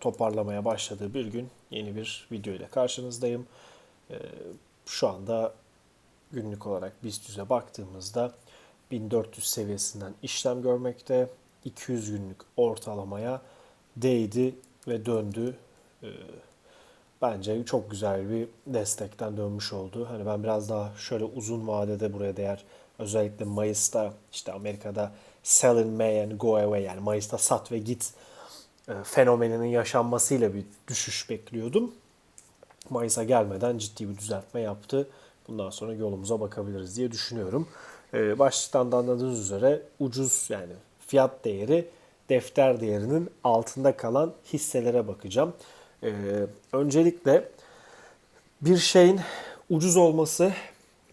toparlamaya başladığı bir gün yeni bir video ile karşınızdayım. Ee, Şu anda günlük olarak BIST 100'e baktığımızda 1400 seviyesinden işlem görmekte. 200 günlük ortalamaya değdi ve döndü. Ee, Bence çok güzel bir destekten dönmüş oldu. Hani ben biraz daha şöyle uzun vadede buraya değer özellikle Mayıs'ta işte Amerika'da sell in May and go away yani Mayıs'ta sat ve git fenomeninin yaşanmasıyla bir düşüş bekliyordum. Mayıs'a gelmeden ciddi bir düzeltme yaptı. Bundan sonra yolumuza bakabiliriz diye düşünüyorum. Ee, başlıktan da anladığınız üzere ucuz yani fiyat değeri defter değerinin altında kalan hisselere bakacağım. Ee, öncelikle bir şeyin ucuz olması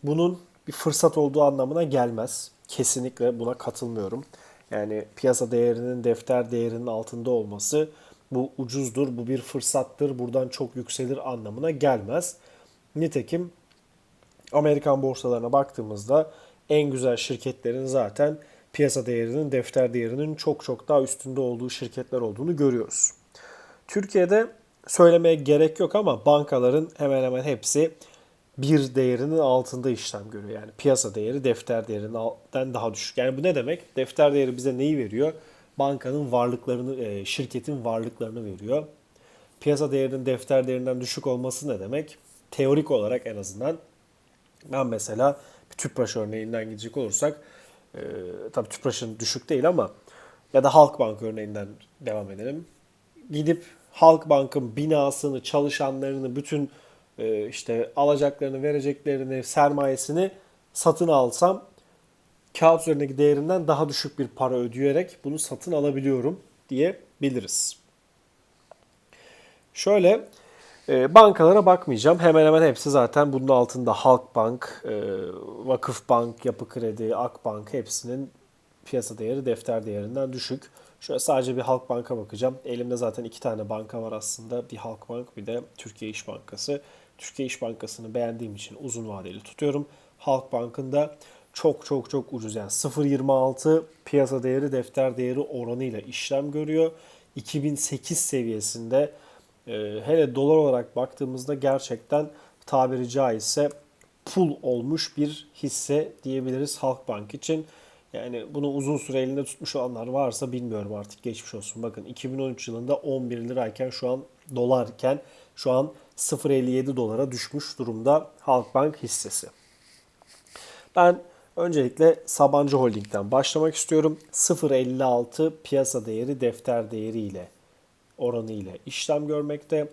bunun bir fırsat olduğu anlamına gelmez. Kesinlikle buna katılmıyorum. Yani piyasa değerinin defter değerinin altında olması bu ucuzdur, bu bir fırsattır, buradan çok yükselir anlamına gelmez. Nitekim Amerikan borsalarına baktığımızda en güzel şirketlerin zaten piyasa değerinin defter değerinin çok çok daha üstünde olduğu şirketler olduğunu görüyoruz. Türkiye'de söylemeye gerek yok ama bankaların hemen hemen hepsi bir değerinin altında işlem görüyor. Yani piyasa değeri defter değerinden daha düşük. Yani bu ne demek? Defter değeri bize neyi veriyor? Bankanın varlıklarını, e, şirketin varlıklarını veriyor. Piyasa değerinin defter değerinden düşük olması ne demek? Teorik olarak en azından ben mesela bir Tüpraş örneğinden gidecek olursak e, tabii Tüpraş'ın düşük değil ama ya da Halkbank örneğinden devam edelim. Gidip Halkbank'ın binasını, çalışanlarını, bütün işte alacaklarını, vereceklerini, sermayesini satın alsam kağıt üzerindeki değerinden daha düşük bir para ödeyerek bunu satın alabiliyorum diyebiliriz. Şöyle e, bankalara bakmayacağım. Hemen hemen hepsi zaten bunun altında Halkbank, e, Vakıfbank, Yapı Kredi, Akbank hepsinin piyasa değeri defter değerinden düşük. Şöyle sadece bir Halkbank'a bakacağım. Elimde zaten iki tane banka var aslında. Bir Halkbank bir de Türkiye İş Bankası. Türkiye İş Bankası'nı beğendiğim için uzun vadeli tutuyorum. Halkbank'ın da çok çok çok ucuz yani 0.26 piyasa değeri defter değeri oranıyla işlem görüyor. 2008 seviyesinde e, hele dolar olarak baktığımızda gerçekten tabiri caizse pul olmuş bir hisse diyebiliriz Halkbank için. Yani bunu uzun süre elinde tutmuş olanlar varsa bilmiyorum artık geçmiş olsun. Bakın 2013 yılında 11 lirayken şu an dolarken şu an 0.57 dolara düşmüş durumda Halkbank hissesi. Ben öncelikle Sabancı Holding'den başlamak istiyorum. 0.56 piyasa değeri defter değeri ile oranı ile işlem görmekte.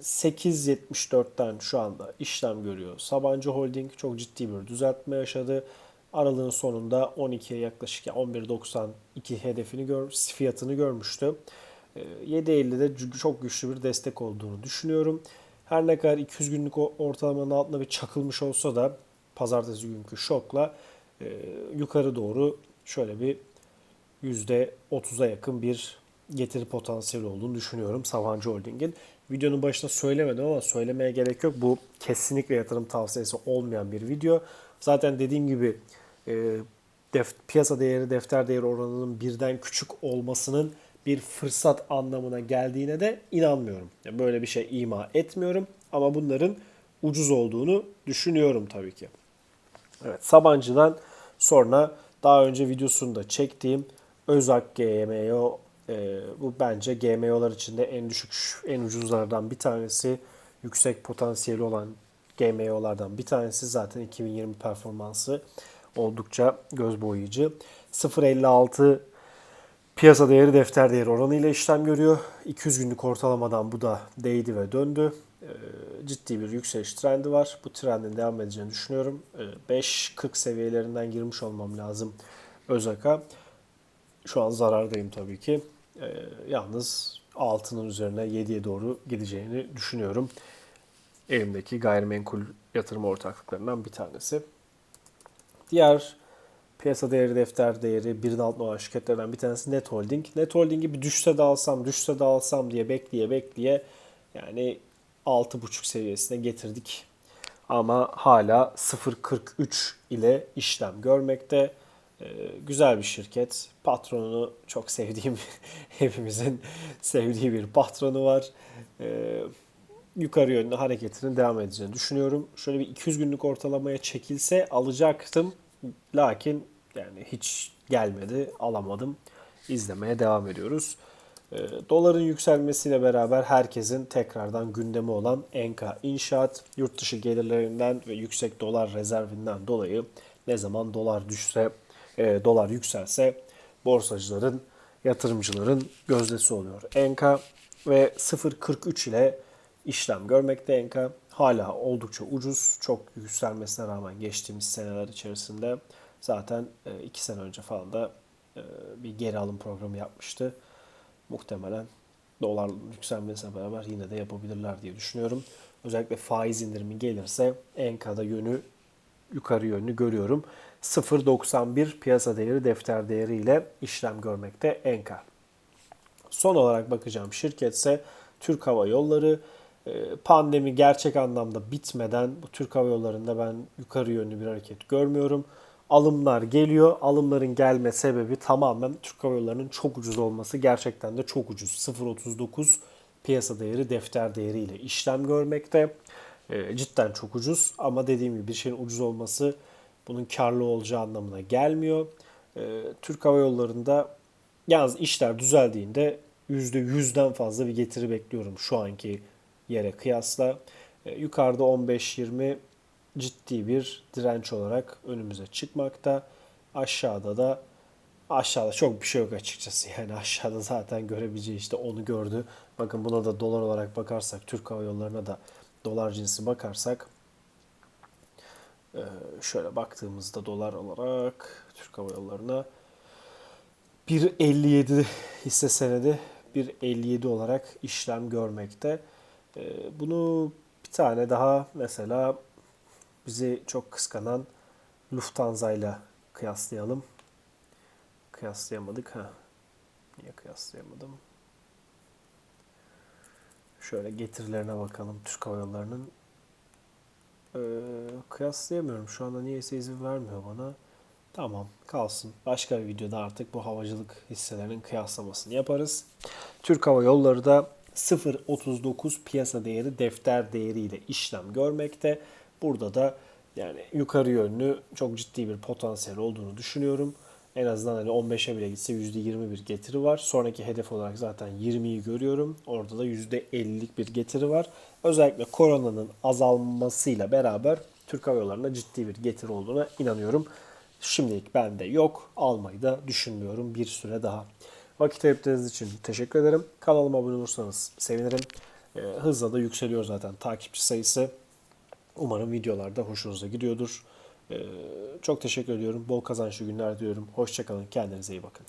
8.74'ten şu anda işlem görüyor. Sabancı Holding çok ciddi bir düzeltme yaşadı. Aralığın sonunda 12'ye yaklaşık 11.92 hedefini gör, fiyatını görmüştü. 7.50'de çok güçlü bir destek olduğunu düşünüyorum. Her ne kadar 200 günlük ortalamanın altında bir çakılmış olsa da pazartesi günkü şokla e, yukarı doğru şöyle bir %30'a yakın bir getiri potansiyeli olduğunu düşünüyorum Sabancı Holding'in. Videonun başında söylemedim ama söylemeye gerek yok. Bu kesinlikle yatırım tavsiyesi olmayan bir video. Zaten dediğim gibi e, def, piyasa değeri defter değeri oranının birden küçük olmasının bir fırsat anlamına geldiğine de inanmıyorum. Böyle bir şey ima etmiyorum ama bunların ucuz olduğunu düşünüyorum tabii ki. Evet, Sabancı'dan sonra daha önce videosunu da çektiğim Özak GMO e, bu bence GMO'lar içinde en düşük, en ucuzlardan bir tanesi. Yüksek potansiyeli olan GMO'lardan bir tanesi. Zaten 2020 performansı oldukça göz boyayıcı. 0.56 piyasa değeri defter değeri oranıyla işlem görüyor. 200 günlük ortalamadan bu da değdi ve döndü. Ee, ciddi bir yükseliş trendi var. Bu trendin devam edeceğini düşünüyorum. 5.40 ee, seviyelerinden girmiş olmam lazım Özak'a. Şu an zarardayım tabii ki. Ee, yalnız altının üzerine 7'ye doğru gideceğini düşünüyorum. Elimdeki gayrimenkul yatırım ortaklıklarından bir tanesi. Diğer piyasa değeri, defter değeri birin altında olan şirketlerden bir tanesi Net Holding. Net Holding'i bir düşse de alsam, düşse de alsam diye bekleye bekleye yani 6.5 seviyesine getirdik. Ama hala 0.43 ile işlem görmekte. Ee, güzel bir şirket. Patronunu çok sevdiğim, hepimizin sevdiği bir patronu var. Ee, yukarı yönlü hareketinin devam edeceğini düşünüyorum. Şöyle bir 200 günlük ortalamaya çekilse alacaktım. Lakin yani hiç gelmedi, alamadım. İzlemeye devam ediyoruz. Ee, Doların yükselmesiyle beraber herkesin tekrardan gündemi olan Enka İnşaat yurt dışı gelirlerinden ve yüksek dolar rezervinden dolayı ne zaman dolar düşse, e, dolar yükselse borsacıların, yatırımcıların gözdesi oluyor. Enka ve 0.43 ile işlem görmekte Enka. Hala oldukça ucuz. Çok yükselmesine rağmen geçtiğimiz seneler içerisinde zaten 2 sene önce falan da e, bir geri alım programı yapmıştı. Muhtemelen dolar yükselmesine beraber yine de yapabilirler diye düşünüyorum. Özellikle faiz indirimi gelirse Enka'da yönü yukarı yönlü görüyorum. 0.91 piyasa değeri defter değeri ile işlem görmekte Enka. Son olarak bakacağım şirketse Türk Hava Yolları. Ee, Pandemi gerçek anlamda bitmeden bu Türk Hava Yolları'nda ben yukarı yönlü bir hareket görmüyorum. Alımlar geliyor. Alımların gelme sebebi tamamen Türk Hava Yolları'nın çok ucuz olması. Gerçekten de çok ucuz. 0.39 piyasa değeri defter değeriyle işlem görmekte. Ee, cidden çok ucuz ama dediğim gibi bir şeyin ucuz olması bunun karlı olacağı anlamına gelmiyor. Ee, Türk Hava Yolları'nda yalnız işler düzeldiğinde %100'den fazla bir getiri bekliyorum şu anki yere kıyasla. Ee, yukarıda 15-20 ciddi bir direnç olarak önümüze çıkmakta. Aşağıda da aşağıda çok bir şey yok açıkçası. Yani aşağıda zaten görebileceği işte onu gördü. Bakın buna da dolar olarak bakarsak, Türk Hava Yolları'na da dolar cinsi bakarsak ee, şöyle baktığımızda dolar olarak Türk Hava Yolları'na 1.57 hisse senedi 1.57 olarak işlem görmekte. Ee, bunu bir tane daha mesela bizi çok kıskanan Lufthansa ile kıyaslayalım. Kıyaslayamadık ha. Niye kıyaslayamadım? Şöyle getirilerine bakalım Türk Hava Yolları'nın. Ee, kıyaslayamıyorum. Şu anda niyeyse izin vermiyor bana. Tamam kalsın. Başka bir videoda artık bu havacılık hisselerinin kıyaslamasını yaparız. Türk Hava Yolları da 0.39 piyasa değeri defter değeriyle işlem görmekte. Burada da yani yukarı yönlü çok ciddi bir potansiyel olduğunu düşünüyorum. En azından hani 15'e bile gitse %20 bir getiri var. Sonraki hedef olarak zaten 20'yi görüyorum. Orada da %50'lik bir getiri var. Özellikle koronanın azalmasıyla beraber Türk Hava Yolları'na ciddi bir getiri olduğuna inanıyorum. Şimdilik bende yok. Almayı da düşünmüyorum bir süre daha. Vakit ayırdığınız için teşekkür ederim. Kanalıma abone olursanız sevinirim. Ee, hızla da yükseliyor zaten takipçi sayısı. Umarım videolarda hoşunuza gidiyordur. Ee, çok teşekkür ediyorum. Bol kazançlı günler diliyorum. Hoşçakalın. Kendinize iyi bakın.